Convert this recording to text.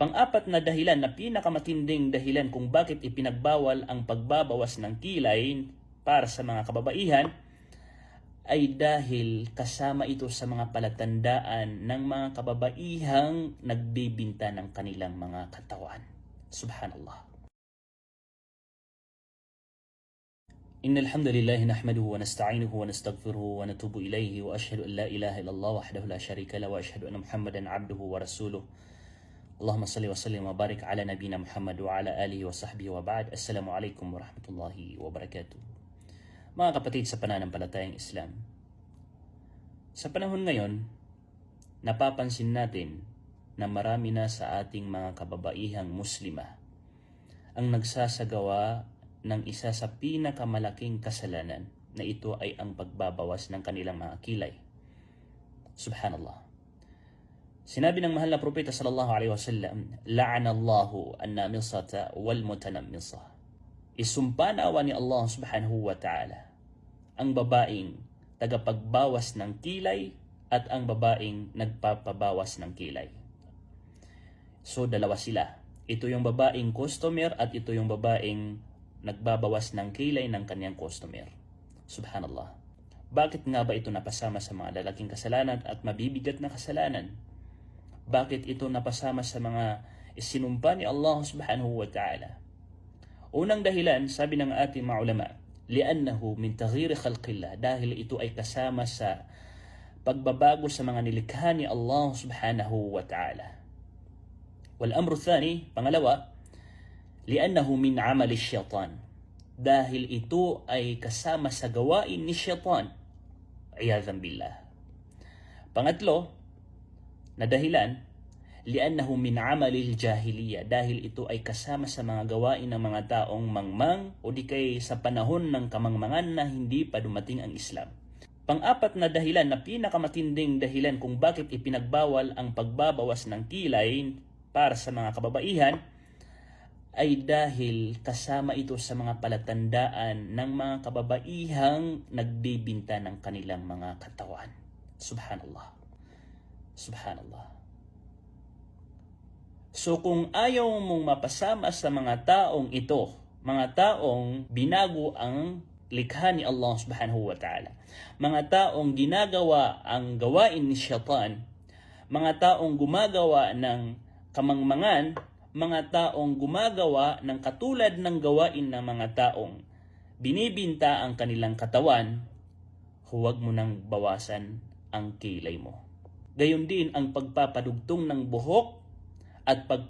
Pang-apat na dahilan na pinakamatinding dahilan kung bakit ipinagbawal ang pagbabawas ng kilay para sa mga kababaihan ay dahil kasama ito sa mga palatandaan ng mga kababaihang nagbibinta ng kanilang mga katawan. Subhanallah. إن الحمد لله نحمده ونستعينه ونستغفره ونتوب إليه وأشهد أن لا إله إلا الله وحده لا شريك له وأشهد أن محمدا عبده ورسوله Allahumma salli wa sallim wa barik ala nabina Muhammad wa ala alihi wa sahbihi wa ba'd. Assalamu alaikum wa rahmatullahi wa barakatuh. Mga kapatid sa pananampalatayang Islam, sa panahon ngayon, napapansin natin na marami na sa ating mga kababaihang muslima ang nagsasagawa ng isa sa pinakamalaking kasalanan na ito ay ang pagbabawas ng kanilang mga kilay. Subhanallah. Sinabi ng mahal na propeta sallallahu alaihi wasallam, "La'anallahu an-namisata wal mutanammisa." Isumpa naawa ni Allah subhanahu wa ta'ala ang babaeng tagapagbawas ng kilay at ang babaeng nagpapabawas ng kilay. So dalawa sila. Ito yung babaeng customer at ito yung babaeng nagbabawas ng kilay ng kanyang customer. Subhanallah. Bakit nga ba ito napasama sa mga lalaking kasalanan at mabibigat na kasalanan? Bakit ito napasama sa mga isinumpa ni Allah subhanahu wa ta'ala? Unang dahilan, sabi ng ating mga ulama, li'annahu min taghiri khalqillah dahil ito ay kasama sa pagbabago sa mga nilikha ni Allah subhanahu wa ta'ala. Wal amru thani, pangalawa, li'annahu min amali syaitan dahil ito ay kasama sa gawain ni syaitan. Iyadhan billah. Pangatlo, na dahilan, li'annahu min amalil jahiliya dahil ito ay kasama sa mga gawain ng mga taong mangmang o di kay sa panahon ng kamangmangan na hindi pa dumating ang Islam. Pang-apat na dahilan na pinakamatinding dahilan kung bakit ipinagbawal ang pagbabawas ng kilay para sa mga kababaihan ay dahil kasama ito sa mga palatandaan ng mga kababaihang nagbibinta ng kanilang mga katawan. Subhanallah. Subhanallah. So kung ayaw mong mapasama sa mga taong ito, mga taong binago ang likha ni Allah subhanahu wa ta'ala, mga taong ginagawa ang gawain ni syaitan, mga taong gumagawa ng kamangmangan, mga taong gumagawa ng katulad ng gawain ng mga taong binibinta ang kanilang katawan, huwag mo nang bawasan ang kilay mo. Gayon din ang pagpapadugtong ng buhok at pag